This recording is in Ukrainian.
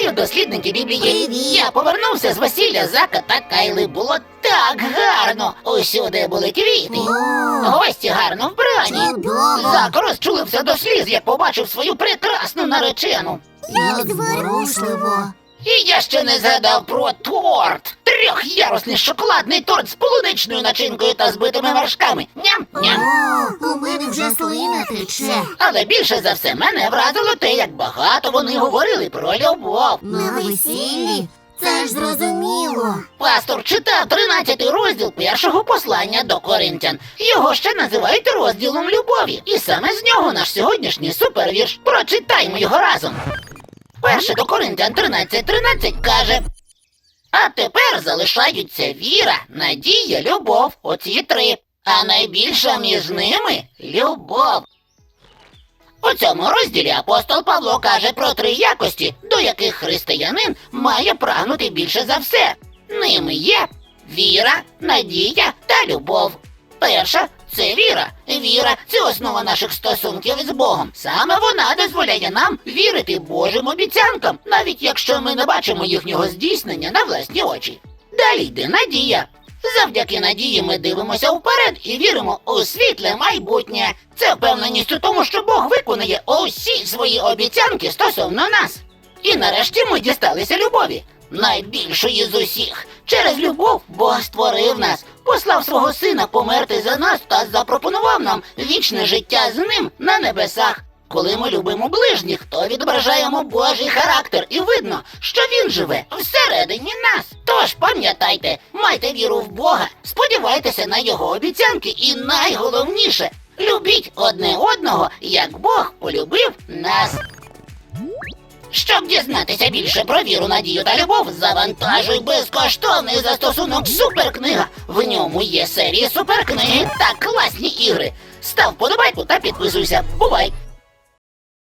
Вітаю, дослідники Біблії. Привіт. Я повернувся з весілля Зака та Кайли. Було так гарно. Усюди були квіти. О, Гості гарно вбрані. Зак розчулився до сліз, як побачив свою прекрасну наречену. як зворушливо. І я ще не згадав про торт. Трьохярусний шоколадний торт з полуничною начинкою та збитими вершками. Ням-ням. Вже слина тече. Але більше за все мене вразило те, як багато вони говорили про любов. На весіллі. Це ж зрозуміло. Пастор читав 13 розділ першого послання до коринтян. Його ще називають розділом любові. І саме з нього наш сьогоднішній супервірш. Прочитаймо його разом. Перше до коринтян 13.13 каже. А тепер залишаються віра, надія, любов. Оці три. А найбільша між ними любов. У цьому розділі апостол Павло каже про три якості, до яких християнин має прагнути більше за все. Ними є віра, надія та любов. Перша це віра. Віра це основа наших стосунків з Богом. Саме вона дозволяє нам вірити Божим обіцянкам, навіть якщо ми не бачимо їхнього здійснення на власні очі. Далі йде надія. Завдяки надії ми дивимося вперед і віримо у світле майбутнє. Це впевненість у тому, що Бог виконає усі свої обіцянки стосовно нас. І нарешті ми дісталися любові, найбільшої з усіх. Через любов Бог створив нас, послав свого сина померти за нас та запропонував нам вічне життя з ним на небесах. Коли ми любимо ближніх, то відображаємо Божий характер, і видно, що він живе всередині нас. Тож пам'ятайте, майте віру в Бога, сподівайтеся на його обіцянки, і найголовніше любіть одне одного, як Бог полюбив нас. Щоб дізнатися більше про віру, надію та любов, завантажуй безкоштовний застосунок Суперкнига. В ньому є серії суперкниги та класні ігри. Став подобайку та підписуйся. Бувай!